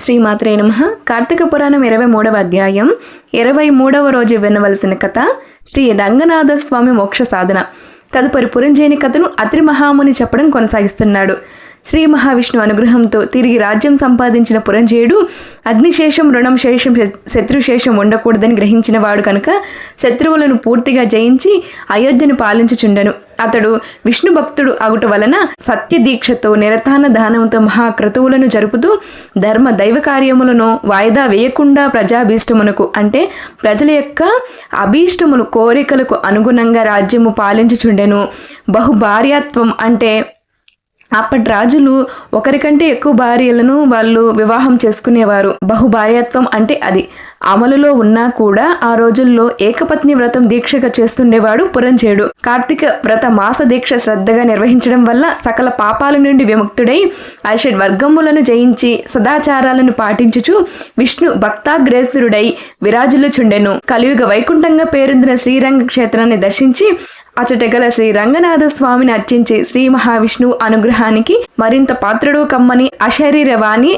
శ్రీమాత్రే నమ. కార్తీక పురాణం ఇరవై మూడవ అధ్యాయం ఇరవై మూడవ రోజు వినవలసిన కథ శ్రీ రంగనాథ స్వామి మోక్ష సాధన. తదుపరి పురంజేని కథను అత్రి మహాముని చెప్పడం కొనసాగిస్తున్నాడు. శ్రీ మహావిష్ణు అనుగ్రహంతో తిరిగి రాజ్యం సంపాదించిన పురంజేయుడు అగ్నిశేషం రుణం శేషం శత్రుశేషం ఉండకూడదని గ్రహించిన వాడు కనుక శత్రువులను పూర్తిగా జయించి అయోధ్యను పాలించుచుండెను. అతడు విష్ణు భక్తుడు అగుట వలన సత్య దీక్షతో నిరతాన దానంతో మహాక్రతువులను జరుపుతూ ధర్మ దైవ కార్యములను వాయిదా వేయకుండా ప్రజాభీష్టమునకు అంటే ప్రజల యొక్క అభీష్టములు కోరికలకు అనుగుణంగా రాజ్యము పాలించుచుండెను. బహుభార్యాత్వం అంటే అప్పటి రాజులు ఒకరికంటే ఎక్కువ భార్యలను వాళ్ళు వివాహం చేసుకునేవారు. బహుభార్యత్వం అంటే అది. అమలులో ఉన్నా కూడా ఆ రోజుల్లో ఏకపత్ని వ్రతం దీక్షగా చేస్తుండేవాడు పురంజేయుడు కార్తీక వ్రత మాస దీక్ష శ్రద్ధగా నిర్వహించడం వల్ల సకల పాపాల నుండి విముక్తుడై అర్షడ్ వర్గములను జయించి సదాచారాలను పాటించుచు విష్ణు భక్తాగ్రేసురుడై విరాజులుచుండెను కలియుగ వైకుంఠంగా పేరొందిన శ్రీరంగ క్షేత్రాన్ని దర్శించి అచట గల శ్రీ రంగనాథ స్వామిని అర్చించి శ్రీ మహావిష్ణువు అనుగ్రహానికి మరింత పాత్రుడు కమ్మని అశరీరవాణి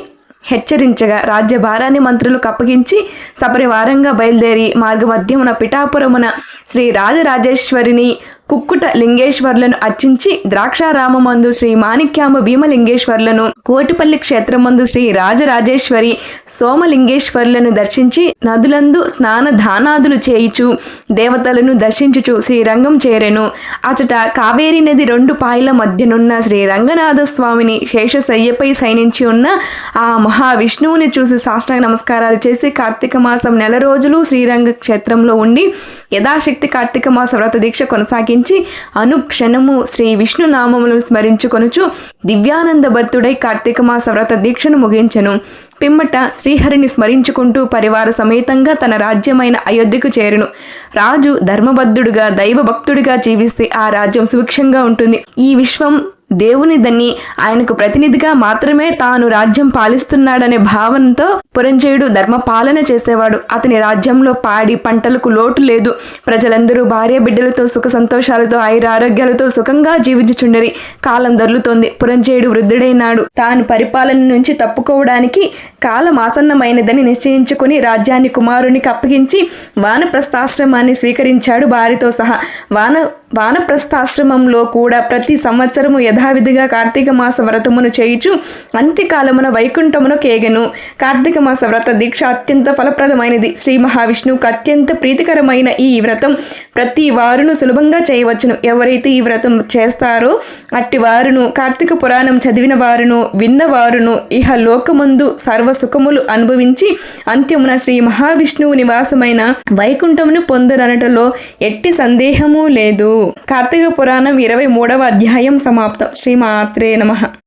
హెచ్చరించగా రాజ్యభారాన్ని మంత్రులు కప్పగించి సపరివారంగా బయలుదేరి మార్గమధ్యమున పిఠాపురమున శ్రీ రాజరాజేశ్వరిని కుక్కుట లింగేశ్వర్లను అర్చించి ద్రాక్షారామమందు శ్రీ మాణిక్యాంబ భీమలింగేశ్వర్లను కోటిపల్లి క్షేత్రమందు శ్రీ రాజరాజేశ్వరి సోమలింగేశ్వర్లను దర్శించి నదులందు స్నాన దానాదులు చేయిచు దేవతలను దర్శించుచు శ్రీరంగం చేరెను. అచట కావేరి నది రెండు పాయల మధ్యనున్న శ్రీ రంగనాథ స్వామిని శేషశయ్యపై సైనించి ఉన్న ఆ మహావిష్ణువుని చూసి సాష్టాంగ నమస్కారాలు చేసి కార్తీక మాసం నెల రోజులు శ్రీరంగ క్షేత్రంలో ఉండి యథాశక్తి కార్తీక మాస వ్రత దీక్ష ఆలకించి అనుక్షణము శ్రీ విష్ణునామములను స్మరించుకొనుచు దివ్యానంద భర్తుడై కార్తీక మాస వ్రత దీక్షను ముగించెను. పిమ్మట శ్రీహరిని స్మరించుకుంటూ పరివార సమేతంగా తన రాజ్యమైన అయోధ్యకు చేరును. రాజు ధర్మబద్ధుడుగా దైవభక్తుడిగా జీవిస్తే ఆ రాజ్యం సుభిక్షంగా ఉంటుంది. ఈ విశ్వం దేవునిదని ఆయనకు ప్రతినిధిగా మాత్రమే తాను రాజ్యం పాలిస్తున్నాడనే భావనతో పురంజయుడు ధర్మ పాలన చేసేవాడు. అతని రాజ్యంలో పాడి పంటలకు లోటు లేదు. ప్రజలందరూ భార్య బిడ్డలతో సుఖ సంతోషాలతో ఆయురారోగ్యాలతో సుఖంగా జీవించుచుండరి. కాలం దొర్లుతోంది. పురంజయుడు వృద్ధుడైనాడు. తాను పరిపాలన నుంచి తప్పుకోవడానికి కాలం ఆసన్నమైనదని నిశ్చయించుకుని రాజ్యాన్ని కుమారునికి అప్పగించి వానప్రస్థాశ్రమాన్ని స్వీకరించాడు భార్యతో సహా. వాన వానప్రస్థాశ్రమంలో కూడా ప్రతి సంవత్సరము యథావిధిగా కార్తీక మాస వ్రతమును చేయుచు అంత్యకాలమున వైకుంఠమును కేగెను కార్తీక మాస వ్రత దీక్ష అత్యంత ఫలప్రదమైనది. శ్రీ మహావిష్ణువుకు అత్యంత ప్రీతికరమైన ఈ వ్రతం ప్రతి వారును సులభంగా చేయవచ్చును. ఎవరైతే ఈ వ్రతం చేస్తారో అట్టి వారును కార్తీక పురాణం చదివిన వారును విన్నవారును ఇహ లోకమందు సర్వ సుఖములు అనుభవించి అంత్యమున శ్రీ మహావిష్ణువు నివాసమైన వైకుంఠమును పొందరనటలో ఎట్టి సందేహము లేదు. కార్తీక పురాణం ఇరవై మూడవ అధ్యాయం సమాప్తం. శ్రీమాత్రే నమ.